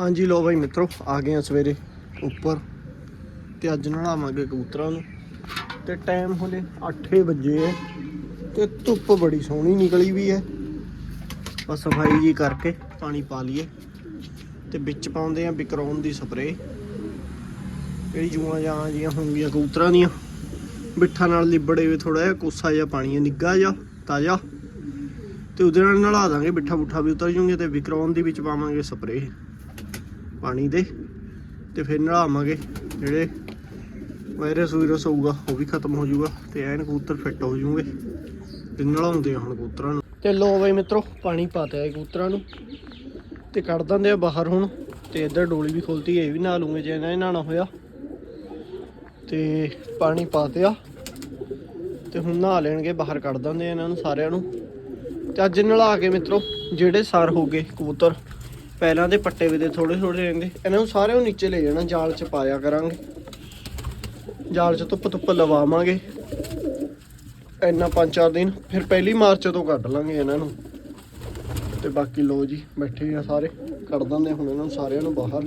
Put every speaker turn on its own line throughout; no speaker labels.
ਹਾਂਜੀ ਲੋ ਬਾਈ ਮਿੱਤਰੋ, ਆ ਗਏ ਆ ਸਵੇਰੇ ਉੱਪਰ ਤੇ ਅੱਜ ਨਲਾਵਾਂਗੇ ਕਬੂਤਰਾਂ ਨੂੰ। ਤੇ ਟਾਈਮ ਹੁਣੇ 8 ਵਜੇ ਹੈ ਤੇ ਧੁੱਪ ਬੜੀ ਸੋਹਣੀ ਨਿਕਲੀ ਵੀ ਹੈ। ਬਸ ਸਫ਼ਾਈ ਜੀ ਕਰਕੇ ਪਾਣੀ ਪਾ ਲਈਏ ਤੇ ਵਿੱਚ ਪਾਉਂਦੇ ਆ ਬਿਕਰੌਨ ਦੀ ਸਪਰੇ ਜਿਹੜੀ ਜੂਆਂ ਜਾਂ ਜੀਆਂ ਹੋਣਗੀਆਂ ਕਬੂਤਰਾਂ ਦੀਆਂ। ਬਿੱਠਾ ਨਾਲ ਲਿਬੜੇ ਵੇ ਥੋੜਾ ਜਿਹਾ ਕੋਸਾ ਜਿਹਾ ਪਾਣੀ ਹੈ ਨਿੱਗਾ ਜਿਹਾ, ਤਾਜ਼ਾ। ਤੇ ਉਹਦੇ ਨਾਲ ਨਲਾ ਦਾਂਗੇ ਬਿੱਠਾ ਬੁੱਠਾ ਵੀ ਉਤਰ ਜੂਗੇ ਤੇ ਵਿਕਰੌਨ ਦੀ ਵਿੱਚ ਪਾਵਾਂਗੇ ਸਪਰੇ ਪਾਣੀ ਦੇ ਤੇ ਫਿਰ ਨਲਾਵਾਂਗੇ ਜਿਹੜੇ ਵਾਇਰਸ ਵਾਇਰਸ ਹੋਊਗਾ ਉਹ ਵੀ ਖਤਮ ਹੋ ਜਾਊਗਾ ਤੇ ਐਨ ਕਬੂਤਰ ਫਿੱਟ ਹੋ ਜੂਗੇ ਤੇ ਨਲਾਉਂਦੇ ਆ ਹੁਣ ਕਬੂਤਰਾਂ ਨੂੰ। ਤੇ ਲੋ ਬਈ ਮਿੱਤਰੋ, ਪਾਣੀ ਪਾਤਾ ਹੈ ਕਬੂਤਰਾਂ ਨੂੰ। ਤੇ ਕੱਢ ਦਿੰਦੇ ਆ ਬਾਹਰ ਹੁਣ। ਤੇ ਇੱਧਰ ਡੋਲੀ ਵੀ ਖੋਲਤੀ, ਇਹ ਵੀ ਨਹਾ ਲੂਗੇ ਜੇ ਇਹਨਾਂ ਨੇ ਨਹਾਣਾ ਹੋਇਆ। ਤੇ ਪਾਣੀ ਪਾ ਤਿਆ ਤੇ ਹੁਣ ਨਹਾ ਲੈਣਗੇ, ਬਾਹਰ ਕੱਢ ਦਿੰਦੇ ਆ ਇਹਨਾਂ ਨੂੰ ਸਾਰਿਆਂ ਨੂੰ। ਤੇ ਅੱਜ ਨਲਾ ਕੇ ਮਿੱਤਰੋ, ਜਿਹੜੇ ਸਰ ਹੋ ਗਏ ਕਬੂਤਰ। ਪਹਿਲਾਂ ਦੇ ਪੱਟੇ ਵੀ ਦੇ ਥੋੜੇ ਥੋੜੇ ਰਹਿੰਦੇ। ਇਹਨਾਂ ਨੂੰ ਸਾਰਿਆਂ ਨੂੰ ਨੀਚੇ ਲੈ ਜਾਣਾ, ਜਾਲ 'ਚ ਪਾਇਆ ਕਰਾਂਗੇ। ਜਾਲ 'ਚ ਧੁੱਪ ਧੁੱਪ ਲਵਾਵਾਂਗੇ। ਇੰਨਾ ਪੰਜ ਚਾਰ ਦਿਨ, ਫਿਰ ਪਹਿਲੀ ਮਾਰਚ ਤੋਂ ਕੱਢ ਲਾਂਗੇ ਇਹਨਾਂ ਨੂੰ। ਤੇ ਬਾਕੀ ਲੋ ਜੀ, ਬੈਠੇ ਆ ਸਾਰੇ। ਕੱਢ ਦਿੰਦੇ ਹੁਣ ਇਹਨਾਂ ਨੂੰ ਸਾਰਿਆਂ ਨੂੰ ਬਾਹਰ।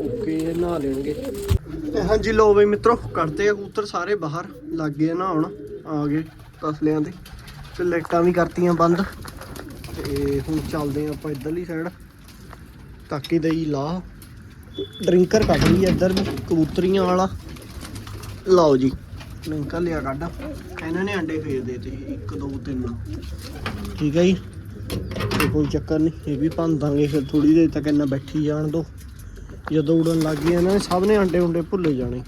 ਓਕੇ ਨਹਾ ਲੈਣਗੇ। ਤੇ ਹਾਂਜੀ ਲੋ ਬਈ ਮਿੱਤਰੋ ਕੱਢਦੇ ਆ ਕਬੂਤਰ ਸਾਰੇ ਬਾਹਰ। ਲੱਗ ਗਏ ਨਹਾਉਣ। ਆ ਗਏ ਤਸਲਿਆਂ ਤੇ। ਤੇ ਲਾਈਟਾਂ ਵੀ ਕਰਤੀਆਂ ਬੰਦ। ਤੇ ਹੁਣ ਚੱਲਦੇ ਆ ਆਪਾਂ ਇੱਧਰਲੀ ਸਾਈਡ ਤਾਕੀ ਦਈ ਲਾ ਡਰਿੰਕਰ ਕੱਢ ਲਈ ਇੱਧਰ ਵੀ ਕਬੂਤਰੀਆਂ ਵਾਲਾ। ਲਓ ਜੀ, ਡਰਿੰਕਰ ਲਿਆ ਕੱਢ। ਇਹਨਾਂ ਨੇ ਅੰਡੇ ਫੇਰ ਦੇਤੇ 1 2 3 ਠੀਕ ਹੈ ਜੀ? ਕੋਈ ਚੱਕਰ ਨਹੀਂ, ਇਹ ਵੀ ਭੰਨ ਦਾਂਗੇ ਫਿਰ ਥੋੜੀ ਦੇਰ ਤੱਕ ਇਹਨਾਂ ਬੈਠੀ ਜਾਣ ਦੋ। ਜਦੋਂ ਉਡਣ ਲੱਗ ਗਏ, ਇਹਨਾਂ ਨੇ ਸਭ ਨੇ ਅੰਡੇ ਉਂਡੇ ਭੁੱਲੇ ਜਾਣੇ।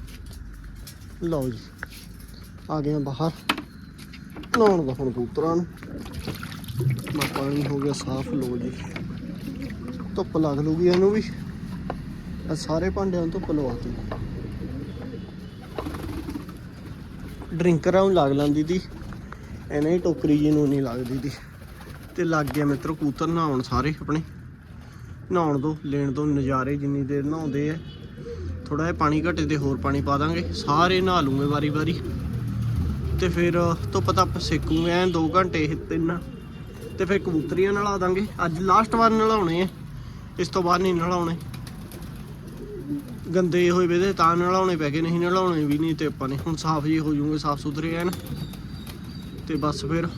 ਲਓ ਜੀ, ਆ ਗਏ ਬਾਹਰ। ਲਾਉਣ ਦਾ ਹੁਣ ਕਬੂਤਰਾਂ ਨੂੰ। ਮਾ ਪਾਣੀ ਹੋ ਗਿਆ, ਸਾਫ਼ ਲੋ ਜੀ। ਧੁੱਪ ਲੱਗ ਲੂਗੀ ਇਹਨੂੰ ਵੀ। ਇਹ ਸਾਰੇ ਭਾਂਡਿਆਂ ਨੂੰ ਧੁੱਪ ਲਵਾਤੀ। ਡਰਿੰਕਰਾਂ ਨੂੰ ਲੱਗ ਲੈਂਦੀ ਦੀ ਐਨੇ ਟੋਕਰੀ ਜੀ ਨੂੰ ਨਹੀਂ ਲੱਗਦੀ ਦੀ ਤੇ ਲੱਗ ਗਿਆ ਮਿੱਤਰੋ ਕਬੂਤਰ ਨਹਾਉਣ ਸਾਰੇ ਆਪਣੇ। ਨਹਾਉਣ ਦੋ, ਲੈਣ ਦੋ, ਨਜ਼ਾਰੇ ਜਿੰਨੀ ਦੇਰ ਨਹਾਉਂਦੇ ਆ। ਥੋੜਾ ਜਿਹਾ ਪਾਣੀ ਘਟੇ ਤੇ ਹੋਰ ਪਾਣੀ ਪਾ ਦਾਂਗੇ। ਸਾਰੇ ਨਹਾ ਲੂਗੇ ਵਾਰੀ ਵਾਰੀ ਤੇ ਫਿਰ ਧੁੱਪ ਤੱਪ ਸੇਕੂਗੇ, ਐ 2 ਘੰਟੇ ਤਿੰਨ ਤੇ ਫਿਰ ਕਬੂਤਰੀਆਂ ਨਲਾ ਦਾਂਗੇ। ਅੱਜ ਲਾਸਟ ਵਾਰ ਨਲਾਉਣੇ ਆ। ਇਸ ਤੋਂ ਬਾਅਦ ਨਹੀਂ ਨਲਾਉਣੇ। ਗੰਦੇ ਹੋਏ ਵੇ ਤੇ ਤਾਂ ਨਲਾਉਣੇ ਪੈ ਗਏ ਨਹੀਂ ਨਲਾਉਣੇ ਵੀ ਨਹੀਂ ਤੇ ਆਪਾਂ ਨੇ। ਹੁਣ ਸਾਫ਼ ਜੀ ਹੋ ਜੂਗੇ ਸਾਫ਼ ਸੁਥਰੇ ਐਨ ਤੇ ਬਸ ਫਿਰ।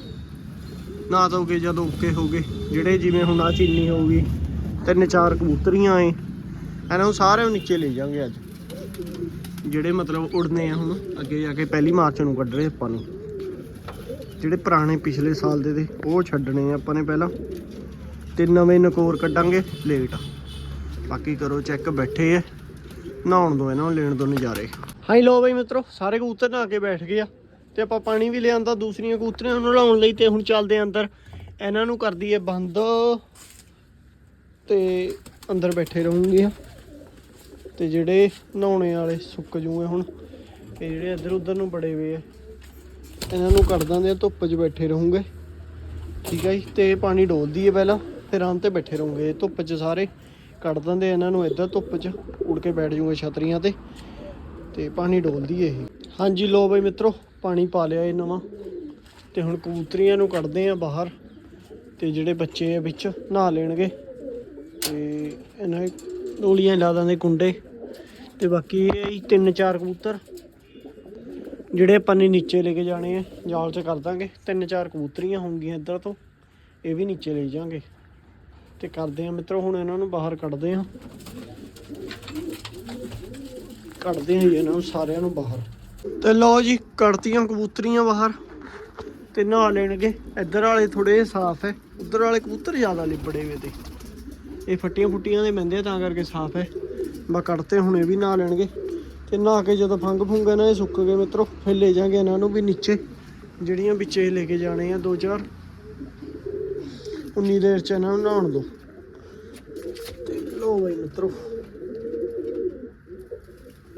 ਨਾ ਦੋਗੇ ਜਦੋਂ ਓਕੇ ਹੋ ਗਏ। ਜਿਹੜੇ ਜਿਵੇਂ ਹੁਣ ਆ ਚੀਨੀ ਹੋ ਗਈ, ਤਿੰਨ ਚਾਰ ਕਬੂਤਰੀਆਂ ਏ। ਇਹਨਾਂ ਨੂੰ ਸਾਰਿਆਂ ਨੂੰ ਨੀਚੇ ਲੈ ਜਾਾਂਗੇ ਅੱਜ। ਜਿਹੜੇ ਮਤਲਬ ਉੜਨੇ ਆ ਹੁਣ, ਅੱਗੇ ਜਾ ਕੇ ਪਹਿਲੀ ਮਾਰਚ ਨੂੰ ਕੱਢਣੇ ਆਪਾਂ ਨੂੰ। ਜਿਹੜੇ ਪੁਰਾਣੇ ਪਿਛਲੇ ਸਾਲ ਦੇ ਦੇ, ਉਹ ਛੱਡਣੇ ਆ ਆਪਾਂ ਨੇ ਪਹਿਲਾਂ। ਤੇ ਨਵੇਂ ਨਕੋਰ ਕੱਢਾਂਗੇ ਲੇਟ ਬਾਕੀ ਕਰੋ ਚੈੱਕ ਬੈਠੇ ਐ ਨਹਾਉਣ ਦੋ ਇਹਨਾਂ ਨੂੰ, ਲੈਣ ਦੋ ਨਜ਼ਾਰੇ। ਹਾਂ ਲੋ ਬਈ ਮਿੱਤਰੋ, ਸਾਰੇ ਕਬੂਤਰ ਨਹਾ ਕੇ ਬੈਠ ਗਏ ਆ। ਤੇ ਆਪਾਂ ਪਾਣੀ ਵੀ ਲਿਆਂਦਾ, ਦੂਸਰੀਆਂ ਕਬੂਤਰੀਆਂ ਨੂੰ ਨਲਾਉਣ ਲਈ ਤੇ ਹੁਣ ਚੱਲਦੇ ਅੰਦਰ। ਇਹਨਾਂ ਨੂੰ ਕਰਦੀ ਦਈਏ ਬੰਦ। ਤੇ ਅੰਦਰ ਬੈਠੇ ਰਹੂੰਗੇ ਤੇ ਜਿਹੜੇ ਨਹਾਉਣੇ ਵਾਲੇ ਸੁੱਕ ਜੂਗੇ ਹੁਣ, ਇਹ ਜਿਹੜੇ ਇੱਧਰ ਉੱਧਰ ਨੂੰ ਬੜੇ ਵੇ ਆ। ਇਹਨਾਂ ਨੂੰ ਕੱਢ ਦਾਂਦੇ ਆ ਧੁੱਪ 'ਚ ਬੈਠੇ ਰਹੂੰਗੇ। ਠੀਕ ਹੈ ਜੀ? ਤੇ ਪਾਣੀ ਡੋਲ ਦਈਏ ਪਹਿਲਾਂ, ਫਿਰ ਆਮ ਤੇ ਬੈਠੇ ਰਹੂੰਗੇ। ਧੁੱਪ 'ਚ ਸਾਰੇ ਕੱਢ ਦਿੰਦੇ ਇਹਨਾਂ ਨੂੰ ਇੱਧਰ ਧੁੱਪ 'ਚ, ਉੜ ਕੇ ਬੈਠ ਜੂਗੇ ਛਤਰੀਆਂ ਤੇ। ਤੇ ਪਾਣੀ ਡੋਲ ਦਈਏ ਇਹ। ਹਾਂਜੀ ਲੋ ਬਈ ਮਿੱਤਰੋ, ਪਾਣੀ ਪਾ ਲਿਆ ਇਹ ਨਵਾਂ। ਤੇ ਹੁਣ ਕਬੂਤਰੀਆਂ ਨੂੰ ਕੱਢਦੇ ਆ ਬਾਹਰ। ਤੇ ਜਿਹੜੇ ਬੱਚੇ ਆ ਵਿੱਚ, ਨਹਾ ਲੈਣਗੇ। ਤੇ ਇਹਨਾਂ ਡੋਲੀਆਂ ਲਾ ਦਾਂਦੇ ਕੁੰਡੇ। ਤੇ ਬਾਕੀ ਇਹ ਤਿੰਨ ਚਾਰ ਕਬੂਤਰ। ਜਿਹੜੇ ਆਪਾਂ ਨੇ ਨੀਚੇ ਲੈ ਕੇ ਜਾਣੇ ਆ, ਜਾਲ 'ਚ ਕਰ ਦਾਂਗੇ। ਤਿੰਨ ਚਾਰ ਕਬੂਤਰੀਆਂ ਹੋਣਗੀਆਂ ਇੱਧਰ ਤੋਂ, ਇਹ ਵੀ ਨੀਚੇ ਲੈ ਜਾਾਂਗੇ। ਤੇ ਕਰਦੇ ਆ ਮਿੱਤਰੋ, ਹੁਣ ਇਹਨਾਂ ਨੂੰ ਬਾਹਰ ਕੱਢਦੇ ਆ। ਕੱਢਦੇ ਆ ਜੀ ਇਹਨਾਂ ਨੂੰ ਸਾਰਿਆਂ ਨੂੰ ਬਾਹਰ। ਤੇ ਲਓ ਜੀ, ਕੱਢਤੀਆਂ ਕਬੂਤਰੀਆਂ ਬਾਹਰ। ਤੇ ਨਹਾ ਲੈਣਗੇ। ਇੱਧਰ ਵਾਲੇ ਥੋੜੇ ਸਾਫ਼ ਹੈ ਉੱਧਰ ਵਾਲੇ ਕਬੂਤਰ ਜ਼ਿਆਦਾ ਲਿਬੜੇ ਵੇ ਤੇ। ਇਹ ਫੱਟੀਆਂ ਫੁੱਟੀਆਂ ਦੇ ਮਹਿੰਦੇ ਤਾਂ ਕਰਕੇ ਸਾਫ਼ ਹੈ ਬਾ ਕੱਢਤੇ, ਹੁਣ ਇਹ ਵੀ ਨਹਾ ਲੈਣਗੇ। ਤੇ ਨਹਾ ਕੇ ਜਦੋਂ ਫੰਗ ਫੁੰਗ ਇਹਨਾਂ ਦੇ ਸੁੱਕ ਗਏ ਮਿੱਤਰੋ ਫਿਰ ਲੈ ਜਾਾਂਗੇ ਇਹਨਾਂ ਨੂੰ ਵੀ ਨੀਚੇ। ਜਿਹੜੀਆਂ ਵਿੱਚੇ ਲੈ ਕੇ ਜਾਣੇ ਆ ਦੋ ਚਾਰ। ਉਨੀ ਦੇਰ ਚ ਇਹਨਾਂ ਨੂੰ ਨਹਾਉਣ ਦੋ। ਤੇ ਲੋ ਬਈ ਮਿੱਤਰੋ।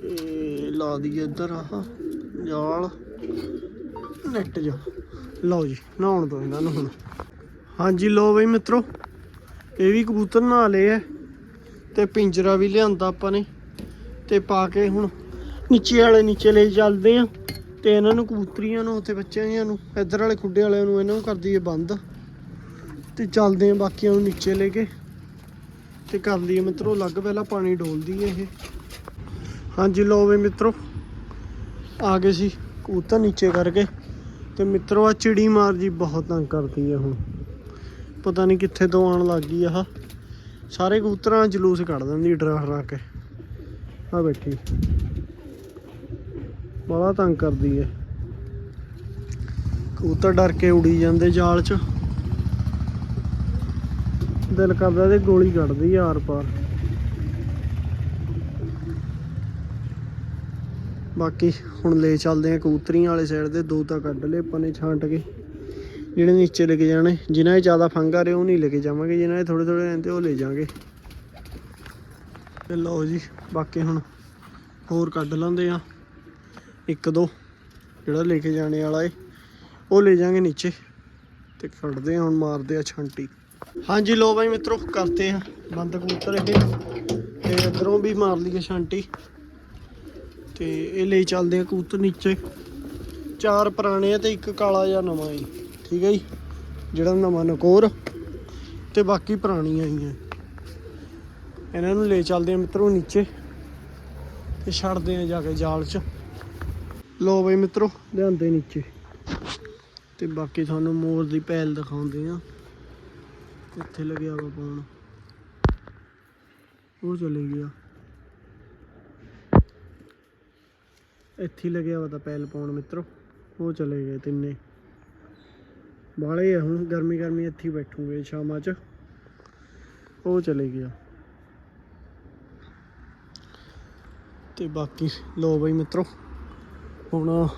ਇਹ ਲਾ ਦਈਏ ਇੱਧਰ ਆਹ ਜਾਲ। ਨੈਟ ਜਾ। ਲਓ ਜੀ, ਨਹਾਉਣ ਦੋ ਇਹਨਾਂ ਨੂੰ ਹੁਣ। ਹਾਂਜੀ ਲੋ ਬਈ ਮਿੱਤਰੋ। ਇਹ ਵੀ ਕਬੂਤਰ ਨਹਾ ਲਏ ਐ ਤੇ ਪਿੰਜਰਾ ਵੀ ਲਿਆਂਦਾ ਆਪਾਂ ਨੇ। ਤੇ ਪਾ ਕੇ ਹੁਣ ਨੀਚੇ ਵਾਲੇ ਨੀਚੇ ਲੈ ਚੱਲਦੇ ਆ ਤੇ ਇਹਨਾਂ ਨੂੰ ਕਬੂਤਰੀਆਂ ਨੂੰ ਤੇ ਬੱਚਿਆਂ ਨੂੰ, ਇੱਧਰ ਵਾਲੇ ਖੁੱਡੇ ਵਾਲਿਆਂ ਨੂੰ ਇਹਨਾਂ ਨੂੰ ਕਰ ਦਈਏ ਬੰਦ। ਤੇ ਚੱਲਦੇ ਆ ਬਾਕੀਆਂ ਨੂੰ ਨੀਚੇ ਲੈ ਕੇ। ਤੇ ਕਰ ਲਈਏ ਮਿੱਤਰੋ ਲੱਗ ਪਹਿਲਾਂ ਪਾਣੀ ਡੋਲਦੀ ਇਹ। ਹਾਂਜੀ ਲੋ ਵੀ ਮਿੱਤਰੋ, ਆ ਗਏ ਸੀ ਕਬੂਤਰ ਨੀਚੇ ਕਰਕੇ। ਤੇ ਮਿੱਤਰੋ ਆ ਚਿੜੀ ਮਾਰ ਜੀ ਬਹੁਤ ਤੰਗ ਕਰਦੀ ਆ ਹੁਣ। ਪਤਾ ਨਹੀਂ ਕਿੱਥੇ ਤੋਂ ਆਉਣ ਲੱਗ ਗਈ ਆਹ। ਸਾਰੇ ਕਬੂਤਰਾਂ ਜਲੂਸ ਕੱਢ ਦਿੰਦੀ ਡਰਾ ਡਰਾ ਕੇ। ਆ ਬੈਠੀ। ਬੜਾ ਤੰਗ ਕਰਦੀ ਹੈ ਕਬੂਤਰ ਡਰ ਕੇ ਉੜੀ ਜਾਂਦੇ ਜਾਲ 'ਚ। ਦਿਲ ਕਰਦਾ ਤੇ ਗੋਲੀ ਕੱਢਦੀ ਆ ਆਰ ਪਾਰ। ਬਾਕੀ ਹੁਣ ਲੈ ਚੱਲਦੇ ਆ ਕਬੂਤਰੀਆਂ ਵਾਲੇ ਸਾਈਡ ਦੇ ਦੋ ਤਾਂ ਕੱਢ ਲਏ ਆਪਾਂ ਨੇ ਛਾਂਟ ਕੇ। ਜਿਹੜੇ ਨੀਚੇ ਲੈ ਕੇ ਜਾਣੇ, ਜਿਨ੍ਹਾਂ 'ਚ ਜ਼ਿਆਦਾ ਫੰਗਾ ਰਹੇ ਉਹ ਨਹੀਂ ਲੈ ਕੇ ਜਾਵਾਂਗੇ, ਜਿਨ੍ਹਾਂ ਦੇ ਥੋੜੇ ਥੋੜੇ ਰਹਿੰਦੇ ਉਹ ਲੈ ਜਾਾਂਗੇ ਤੇ ਲਓ ਜੀ, ਬਾਕੀ ਹੁਣ ਹੋਰ ਕੱਢ ਲੈਂਦੇ ਆ। ਇੱਕ ਦੋ, ਜਿਹੜਾ ਲੈ ਕੇ ਜਾਣੇ ਵਾਲਾ ਏ, ਉਹ ਲੈ ਜਾਾਂਗੇ ਨੀਚੇ ਤੇ ਕੱਢਦੇ ਆ ਹੁਣ ਮਾਰਦੇ ਆ ਛਾਂਟੀ। ਹਾਂਜੀ ਲੋ ਬਾਈ ਮਿੱਤਰੋ, ਕਰਦੇ ਆ ਬੰਦ ਕਬੂਤਰ ਇਹ। ਤੇ ਇਧਰੋਂ ਵੀ ਮਾਰ ਲਈਏ ਛਾਂਟੀ। ਤੇ ਇਹ ਲਈ ਚੱਲਦੇ ਆ ਕਬੂਤਰ ਨੀਚੇ। ਚਾਰ ਪੁਰਾਣੇ ਆ ਤੇ ਇੱਕ ਕਾਲਾ ਜਿਹਾ ਨਵਾਂ ਏ। ਠੀਕ ਹੈ ਜੀ? ਜਿਹੜਾ ਨਵਾਂ ਨਕੋਰ। ਤੇ ਬਾਕੀ ਪੁਰਾਣੀਆਂ ਹੀ ਆ ਇਹਨਾਂ ਨੂੰ ਲੈ ਚੱਲਦੇ ਆ ਮਿੱਤਰੋ ਨੀਚੇ। ਤੇ ਛੱਡਦੇ ਆ ਜਾ ਕੇ ਜਾਲ 'ਚ। ਲੋ ਬਈ ਮਿੱਤਰੋ, ਲਿਆਂਦੇ ਨੀਚੇ। ਤੇ ਬਾਕੀ ਤੁਹਾਨੂੰ ਮੋਰ ਦੀ ਪੈਲ ਦਿਖਾਉਂਦੇ ਆ। ਇੱਥੇ ਲੱਗਿਆ ਵਾ ਪਾਉਣ। ਉਹ ਚਲੇ ਗਿਆ। ਇੱਥੇ ਲੱਗਿਆ ਵਾ ਤਾਂ ਪੈਲ ਪਾਉਣ ਮਿੱਤਰੋ। ਉਹ ਚਲੇ ਗਏ ਤਿੰਨੇ। ਬਾਲੇ ਆ ਹੁਣ ਗਰਮੀ ਗਰਮੀ ਇੱਥੇ ਬੈਠੂਗੇ ਸ਼ਾਮਾਂ 'ਚ। ਉਹ ਚਲੇ ਗਿਆ। ਤੇ ਬਾਕੀ ਲੋ ਬਈ ਮਿੱਤਰੋ। ਹੁਣ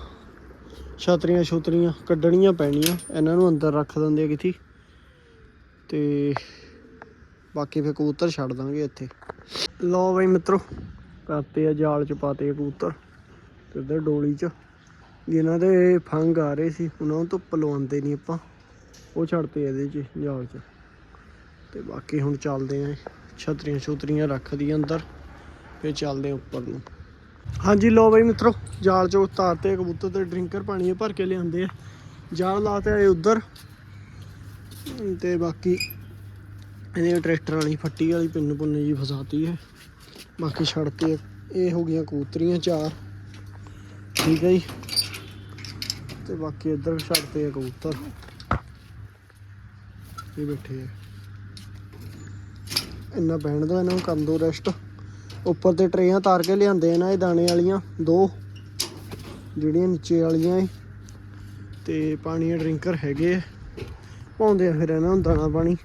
ਛਤਰੀਆਂ ਛੁਤਰੀਆਂ ਕੱਢਣੀਆਂ ਪੈਣੀਆਂ, ਇਹਨਾਂ ਨੂੰ ਅੰਦਰ ਰੱਖ ਦਿੰਦੇ ਆ ਕਿਥੀ। ਤੇ ਬਾਕੀ ਫੇ ਕਬੂਤਰ ਛੱਡ ਦਾਂਗੇ ਇੱਥੇ। ਲਓ ਬਈ ਮਿੱਤਰੋ, ਕਰਤੇ ਆ ਜਾਲ ਚ ਪਾਤੇ ਕਬੂਤਰ, ਤੇ ਇੱਧਰ ਡੋਲੀ ਚ। ਜਿਨ੍ਹਾਂ ਦੇ ਫੰਗ ਆ ਰਹੇ ਸੀ, ਉਹਨਾਂ ਨੂੰ ਧੁੱਪ ਲਵਾਉਂਦੇ ਨਹੀਂ ਆਪਾਂ। ਉਹ ਛੱਡਤੇ ਇਹਦੇ ਚ, ਜਾਲ ਚ। ਤੇ ਬਾਕੀ ਹੁਣ ਚੱਲਦੇ ਆ, ਛਤਰੀਆਂ ਛੁਤਰੀਆਂ ਰੱਖਦੀ ਅੰਦਰ ਫੇ ਚੱਲਦੇ ਉੱਪਰ ਨੂੰ। ਹਾਂਜੀ ਲੋ ਬਈ ਮਿੱਤਰੋ, ਜਾਲ ਚੋਂ ਉਤਾਰਤੇ ਆ ਕਬੂਤਰ ਤੇ ਡਰਿੰਕਰ ਪਾਣੀ ਭਰ ਕੇ ਲਿਆਂਦੇ ਆ। ਜਾਲ ਲਾਤੇ ਆਏ ਉਧਰ। ਤੇ ਬਾਕੀ ਇਹਦੇ ਟਰੈਕਟਰ ਵਾਲੀ ਫੱਟੀ ਵਾਲੀ ਪਿੰਨ ਪੁੰਨ ਜੀ ਫਸਾਤੀ ਹੈ। ਬਾਕੀ ਛੱਡਤੇ ਇਹ ਹੋ ਗਈਆਂ ਕਬੂਤਰੀਆਂ ਚਾਰ। ਠੀਕ ਹੈ ਜੀ। ਤੇ ਬਾਕੀ ਇੱਧਰ ਛੱਡਤੇ ਆ ਕਬੂਤਰ। ਇਹ ਬੈਠੇ ਆ। ਇੰਨਾ ਬਹਿਣ ਦਾ, ਇਹਨਾਂ ਨੂੰ ਕਰਨ ਦੋ ਰੈਸਟ ਉੱਪਰ ਤੇ ਟਰੇਆਂ ਤਾਰ ਕੇ ਲਿਆਂਦੇ ਇਹਨਾਂ ਇਹ ਦਾਣੇ ਵਾਲੀਆਂ, ਦੋ। ਜਿਹੜੀਆਂ ਨੀਚੇ ਵਾਲੀਆਂ ਏ। ਤੇ ਪਾਣੀ ਦੇ ਡਰਿੰਕਰ ਹੈਗੇ ਆ। ਪਾਉਂਦੇ ਆ ਫਿਰ ਇਹਨਾਂ ਨੂੰ ਦਾਣਾ ਪਾਣੀ।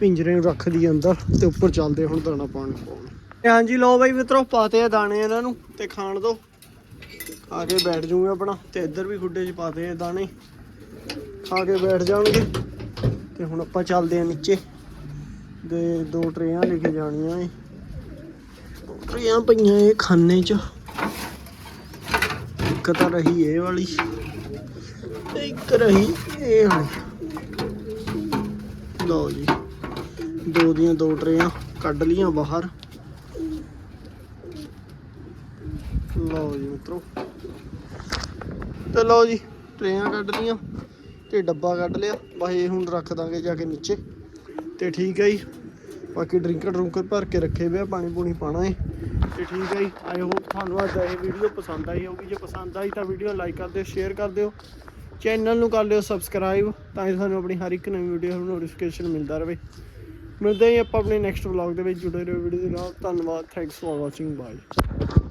ਪਿੰਜਰੇ ਨੂੰ ਰੱਖ ਦੀ ਅੰਦਰ ਤੇ ਉੱਪਰ ਚੱਲਦੇ ਹੁਣ ਦਾਣਾ ਪਾਣੀ ਪਾਉਣ। ਤੇ ਹਾਂਜੀ, ਲਓ ਬਾਈ ਮਿੱਤਰੋ, ਪਾਤੇ ਆ ਦਾਣੇ ਇਹਨਾਂ ਨੂੰ ਤੇ ਖਾਣ ਦੋ। ਆ ਕੇ ਬੈਠ ਜੂਗੇ ਆਪਣਾ। ਤੇ ਇੱਧਰ ਵੀ ਖੁੱਡੇ 'ਚ ਪਾਤੇ ਆ ਦਾਣੇ। ਖਾ ਕੇ ਬੈਠ ਜਾਣਗੇ। ਤੇ ਹੁਣ ਆਪਾਂ ਚੱਲਦੇ ਆ ਨੀਚੇ। ਦੇ ਦੋ ਟਰੇਆਂ ਲੈ ਕੇ ਜਾਣੀਆਂ ਏ। ਟਰੇਆਂ ਪਈਆਂ ਇਹ ਖਾਨੇ 'ਚ। ਇੱਕ ਤਾਂ ਰਹੀ ਇਹ ਵਾਲੀ ਇੱਕ ਰਹੀ ਇਹ ਵਾਲੀ। ਲਓ ਜੀ, ਦੋ ਦੀਆਂ ਦੋ ਟਰੇਆਂ ਕੱਢ ਲੀਆਂ ਬਾਹਰ। ਲਓ ਜੀ ਮਿੱਤਰੋ, ਤੇ ਲਓ ਜੀ, ਟਰੇਆਂ ਕੱਢ ਲੀਆਂ ਤੇ ਡੱਬਾ ਕੱਢ ਲਿਆ। ਬਸ ਇਹ ਹੁਣ ਰੱਖ ਦਾਂਗੇ ਜਾ ਕੇ ਨੀਚੇ। ਤੇ ਠੀਕ ਹੈ ਜੀ। ਬਾਕੀ ਡਰਿੰਕਰ ਡਰੁੰਕਰ ਭਰ ਕੇ ਰੱਖੇ ਹੋਏ ਪਾਣੀ ਪੂਣੀ ਪਾਣਾ ਹੈ ਤੇ ਠੀਕ ਹੈ ਜੀ ਆਈ ਹੋਪ ਤੁਹਾਨੂੰ ਅੱਜ ਇਹ ਵੀਡੀਓ ਪਸੰਦ ਆਈ ਹੋਊਗੀ। ਜੇ ਪਸੰਦ ਆਈ ਤਾਂ ਵੀਡੀਓ ਲਾਈਕ ਕਰ ਦਿਓ, ਸ਼ੇਅਰ ਕਰ ਦਿਓ। ਚੈਨਲ ਨੂੰ ਕਰ ਲਿਓ ਸਬਸਕ੍ਰਾਈਬ, ਤਾਂ ਕਿ ਤੁਹਾਨੂੰ ਆਪਣੀ ਹਰ ਇੱਕ ਨਵੀਂ ਵੀਡੀਓ ਨੂੰ ਨੋਟੀਫਿਕੇਸ਼ਨ ਮਿਲਦਾ ਰਹੇ ਮਿਲਦੇ ਹਾਂ ਆਪਾਂ ਆਪਣੇ ਨੈਕਸਟ ਵਲੌਗ ਦੇ ਵਿੱਚ, ਜੁੜੇ ਰਹੋ ਵੀਡੀਓ ਦੇ ਨਾਲ। ਧੰਨਵਾਦ ਥੈਂਕਸ ਫॉर ਵਾਚਿੰਗ ਬਾਏ